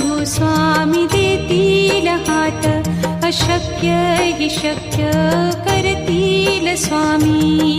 गो स्वामी देतील हात अशक्य शक्य करतील स्वामी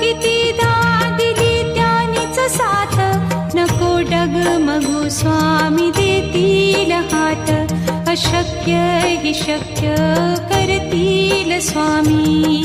किती दिली त्यानीच साथ नको मगो स्वामी देतील हात अशक्य ही शक्य करतील स्वामी